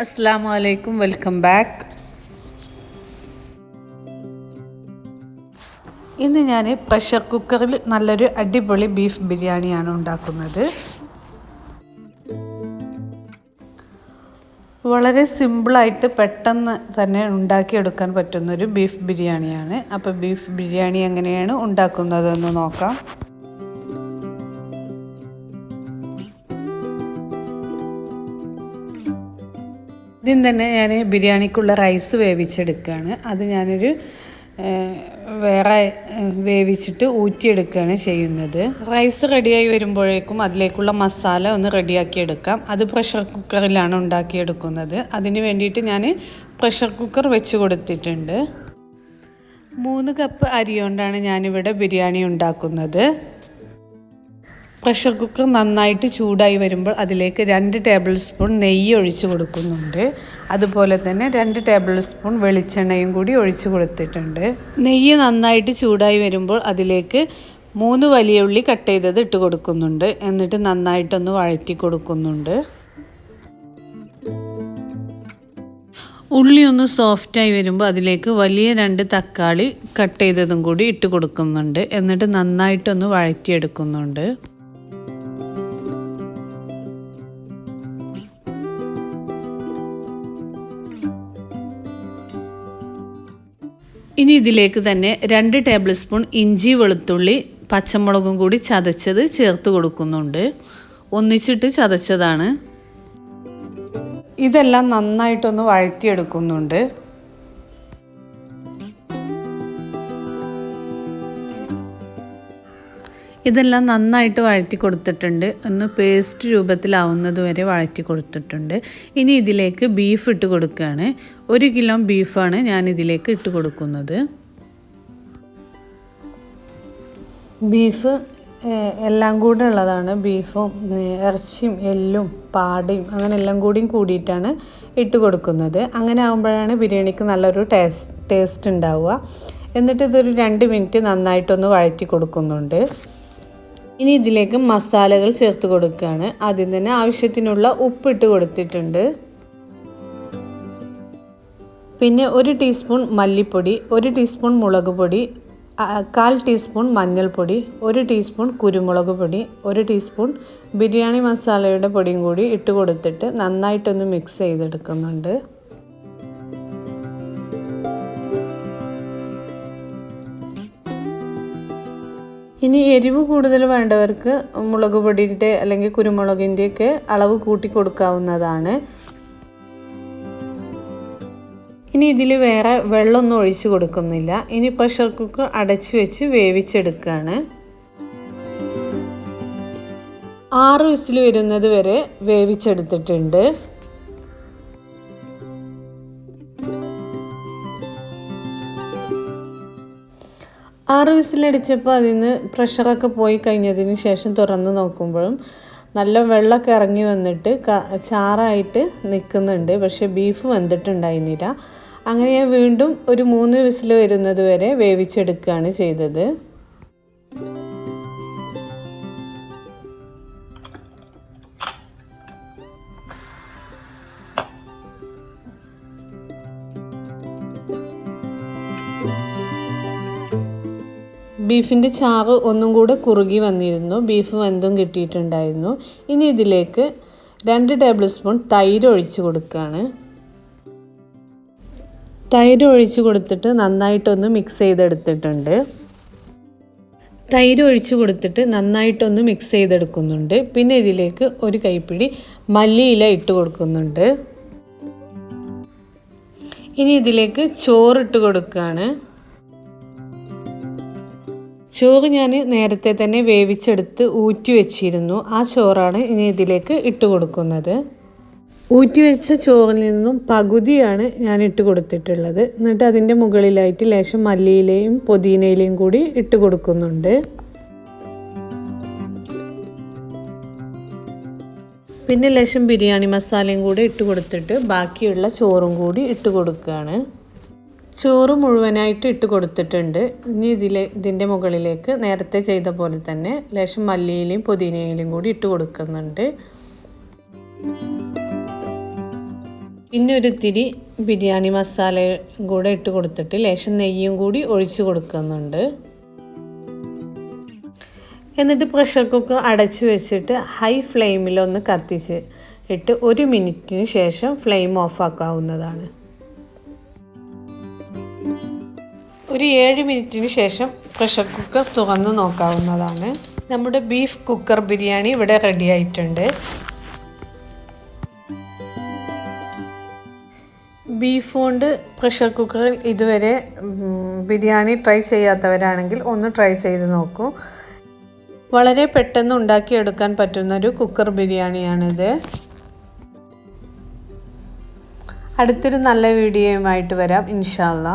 അസ്സാം വലൈക്കും welcome back. ഇന്ന് ഞാൻ പ്രഷർ കുക്കറിൽ നല്ലൊരു അടിപൊളി ബീഫ് ബിരിയാണിയാണ് ഉണ്ടാക്കുന്നത്. വളരെ സിമ്പിളായിട്ട് പെട്ടെന്ന് തന്നെ ഉണ്ടാക്കിയെടുക്കാൻ പറ്റുന്നൊരു ബീഫ് ബിരിയാണിയാണ്. അപ്പോൾ ബീഫ് ബിരിയാണി എങ്ങനെയാണ് ഉണ്ടാക്കുന്നതെന്ന് നോക്കാം. ആദ്യം തന്നെ ഞാൻ ബിരിയാണിക്കുള്ള റൈസ് വേവിച്ചെടുക്കുകയാണ്. അത് ഞാനൊരു വേറെ വേവിച്ചിട്ട് ഊറ്റിയെടുക്കുകയാണ് ചെയ്യുന്നത്. റൈസ് റെഡിയായി വരുമ്പോഴേക്കും അതിലേക്കുള്ള മസാല ഒന്ന് റെഡിയാക്കി എടുക്കാം അത് പ്രഷർ കുക്കറിലാണ് ഉണ്ടാക്കിയെടുക്കുന്നത്. അതിന് വേണ്ടിയിട്ട് ഞാൻ പ്രഷർ കുക്കർ വെച്ച് കൊടുത്തിട്ടുണ്ട്. മൂന്ന് കപ്പ് അരി കൊണ്ടാണ് ഞാനിവിടെ ബിരിയാണി ഉണ്ടാക്കുന്നത്. പ്രഷർ കുക്കർ നന്നായിട്ട് ചൂടായി വരുമ്പോൾ അതിലേക്ക് രണ്ട് ടേബിൾ സ്പൂൺ നെയ്യ് ഒഴിച്ച് കൊടുക്കുന്നുണ്ട്. അതുപോലെ തന്നെ രണ്ട് ടേബിൾ സ്പൂൺ വെളിച്ചെണ്ണയും കൂടി ഒഴിച്ച് കൊടുത്തിട്ടുണ്ട്. നെയ്യ് നന്നായിട്ട് ചൂടായി വരുമ്പോൾ അതിലേക്ക് മൂന്ന് വലിയ ഉള്ളി കട്ട് ചെയ്തത് ഇട്ട് കൊടുക്കുന്നുണ്ട്. എന്നിട്ട് നന്നായിട്ടൊന്ന് വഴറ്റി കൊടുക്കുന്നുണ്ട്. ഉള്ളി ഒന്ന് സോഫ്റ്റായി വരുമ്പോൾ അതിലേക്ക് വലിയ രണ്ട് തക്കാളി കട്ട് ചെയ്തതും കൂടി ഇട്ട് കൊടുക്കുന്നുണ്ട്. എന്നിട്ട് നന്നായിട്ടൊന്ന് വഴറ്റിയെടുക്കുന്നുണ്ട്. ഇനി ഇതിലേക്ക് തന്നെ രണ്ട് ടേബിൾ സ്പൂൺ ഇഞ്ചി വെളുത്തുള്ളി പച്ചമുളകും കൂടി ചതച്ചത് ചേർത്ത് കൊടുക്കുന്നുണ്ട്. ഒന്നിച്ചിട്ട് ചതച്ചതാണ്. ഇതെല്ലാം നന്നായിട്ടൊന്ന് വഴറ്റിയെടുക്കുന്നുണ്ട്. ഇതെല്ലാം നന്നായിട്ട് വഴറ്റി കൊടുത്തിട്ടുണ്ട്. ഒന്ന് പേസ്റ്റ് രൂപത്തിലാവുന്നത് വരെ വഴറ്റി കൊടുത്തിട്ടുണ്ട്. ഇനി ഇതിലേക്ക് ബീഫ് ഇട്ട് കൊടുക്കുകയാണ്. ഒരു കിലോ ബീഫാണ് ഞാൻ ഇതിലേക്ക് ഇട്ട് കൊടുക്കുന്നത്. ബീഫ് എല്ലാം കൂടെ ഉള്ളതാണ്. ബീഫും ഇറച്ചിയും എല്ലും പാടയും അങ്ങനെ എല്ലാം കൂടിയും കൂടിയിട്ടാണ് ഇട്ട് കൊടുക്കുന്നത്. അങ്ങനെ ആകുമ്പോഴാണ് ബിരിയാണിക്ക് നല്ലൊരു ടേസ്റ്റ് ടേസ്റ്റ് ഉണ്ടാവുക. എന്നിട്ട് ഇതൊരു രണ്ട് മിനിറ്റ് നന്നായിട്ടൊന്ന് വഴറ്റി കൊടുക്കുന്നുണ്ട്. ഇനി ഇതിലേക്ക് മസാലകൾ ചേർത്ത് കൊടുക്കുകയാണ്. ആദ്യം തന്നെ ആവശ്യത്തിനുള്ള ഉപ്പിട്ട് കൊടുത്തിട്ടുണ്ട്. പിന്നെ ഒരു ടീസ്പൂൺ മല്ലിപ്പൊടി ഒരു ടീസ്പൂൺ മുളക് പൊടി കാൽ ടീസ്പൂൺ മഞ്ഞൾപ്പൊടി ഒരു ടീസ്പൂൺ കുരുമുളക് പൊടി ഒരു ടീസ്പൂൺ ബിരിയാണി മസാലയുടെ പൊടിയും കൂടി ഇട്ട് കൊടുത്തിട്ട് നന്നായിട്ടൊന്ന് മിക്സ് ചെയ്തെടുക്കുന്നുണ്ട്. ഇനി എരിവ് കൂടുതൽ വേണ്ടവർക്ക് മുളക് പൊടിയുടെ അല്ലെങ്കിൽ കുരുമുളകിന്റെയൊക്കെ അളവ് കൂട്ടി കൊടുക്കാവുന്നതാണ്. ഇനി ഇതിൽ വേറെ വെള്ളമൊന്നും ഒഴിച്ചു കൊടുക്കുന്നില്ല. ഇനി പ്രഷർ കുക്കർ അടച്ചു വെച്ച് വേവിച്ചെടുക്കുകയാണ് ആറ് വിസിൽ വരുന്നത് വരെ വേവിച്ചെടുത്തിട്ടുണ്ട്. ആറ് വിസിലടിച്ചപ്പോൾ അതിൽ നിന്ന് പ്രഷറൊക്കെ പോയി കഴിഞ്ഞതിന് ശേഷം തുറന്ന് നോക്കുമ്പോഴും നല്ല വെള്ളമൊക്കെ ഇറങ്ങി വന്നിട്ട് ചാറായിട്ട് നിൽക്കുന്നുണ്ട്. പക്ഷേ ബീഫ് വെന്തിട്ടുണ്ടായിരുന്നില്ല. അങ്ങനെ ഞാൻ വീണ്ടും ഒരു മൂന്ന് വിസിൽ വരുന്നത് വരെ വേവിച്ചെടുക്കുകയാണ് ചെയ്തത്. ബീഫിന്റെ ചാറ് ഒന്നും കൂടെ കുറുകി വന്നിരുന്നു. ബീഫ് വെന്തും കിട്ടിയിട്ടുണ്ടായിരുന്നു. ഇനി ഇതിലേക്ക് രണ്ട് ടേബിൾ സ്പൂൺ തൈര് ഒഴിച്ച് കൊടുക്കുകയാണ് തൈര് ഒഴിച്ച് കൊടുത്തിട്ട് നന്നായിട്ടൊന്ന് മിക്സ് ചെയ്തെടുത്തിട്ടുണ്ട്. തൈര് ഒഴിച്ച് കൊടുത്തിട്ട് നന്നായിട്ടൊന്ന് മിക്സ് ചെയ്തെടുക്കുന്നുണ്ട്. പിന്നെ ഇതിലേക്ക് ഒരു കൈപ്പിടി മല്ലിയില ഇട്ട് കൊടുക്കുന്നുണ്ട്. ഇനി ഇതിലേക്ക് ചോറിട്ട് കൊടുക്കുകയാണ് ചോറ് ഞാൻ നേരത്തെ തന്നെ വേവിച്ചെടുത്ത് ഊറ്റി വെച്ചിരുന്നു. ആ ചോറാണ് ഇനി ഇതിലേക്ക് ഇട്ട് കൊടുക്കുന്നത്. ഊറ്റി വെച്ച ചോറിൽ നിന്നും പകുതിയാണ് ഞാൻ ഇട്ട് കൊടുത്തിട്ടുള്ളത്. എന്നിട്ട് അതിന്റെ മുകളിലായിട്ട് ലേശം മല്ലിയിലയും പുതിനയിലയും കൂടി ഇട്ട് കൊടുക്കുന്നുണ്ട്. പിന്നെ ലേശം ബിരിയാണി മസാലയും കൂടി ഇട്ട് കൊടുത്തിട്ട് ബാക്കിയുള്ള ചോറും കൂടി ഇട്ട് കൊടുക്കുകയാണ്. ചോറ് മുഴുവനായിട്ട് ഇട്ട് കൊടുത്തിട്ടുണ്ട്. ഇനി ഇതിലെ ഇതിന്റെ മുകളിലേക്ക് നേരത്തെ ചെയ്ത പോലെ തന്നെ ലേശം മല്ലിയിലയും പുതിനയിലയും കൂടി ഇട്ട് കൊടുക്കുന്നുണ്ട്. പിന്നെ ഒരു തിരി ബിരിയാണി മസാല കൂടെ ഇട്ട് കൊടുത്തിട്ട് ലേശം നെയ്യും കൂടി ഒഴിച്ച് കൊടുക്കുന്നുണ്ട്. എന്നിട്ട് പ്രഷർ കുക്കർ അടച്ചു വെച്ചിട്ട് ഹൈ ഫ്ലെയിമിൽ ഒന്ന് കത്തിച്ച് ഇട്ട് ഒരു മിനിറ്റിന് ശേഷം ഫ്ലെയിം ഓഫ് ആക്കാവുന്നതാണ്. ഒരു ഏഴ് മിനിറ്റിന് ശേഷം പ്രഷർ കുക്കർ തുറന്ന് നോക്കാവുന്നതാണ്. നമ്മുടെ ബീഫ് കുക്കർ ബിരിയാണി ഇവിടെ റെഡി ആയിട്ടുണ്ട്. ബീഫ് കൊണ്ട് പ്രഷർ കുക്കറിൽ ഇതുവരെ ബിരിയാണി ട്രൈ ചെയ്യാത്തവരാണെങ്കിൽ ഒന്ന് ട്രൈ ചെയ്ത് നോക്കൂ. വളരെ പെട്ടെന്ന് ഉണ്ടാക്കിയെടുക്കാൻ പറ്റുന്നൊരു കുക്കർ ബിരിയാണിയാണിത്. അടുത്തൊരു നല്ല വീഡിയോയുമായിട്ട് വരാം ഇൻഷാല്ലാ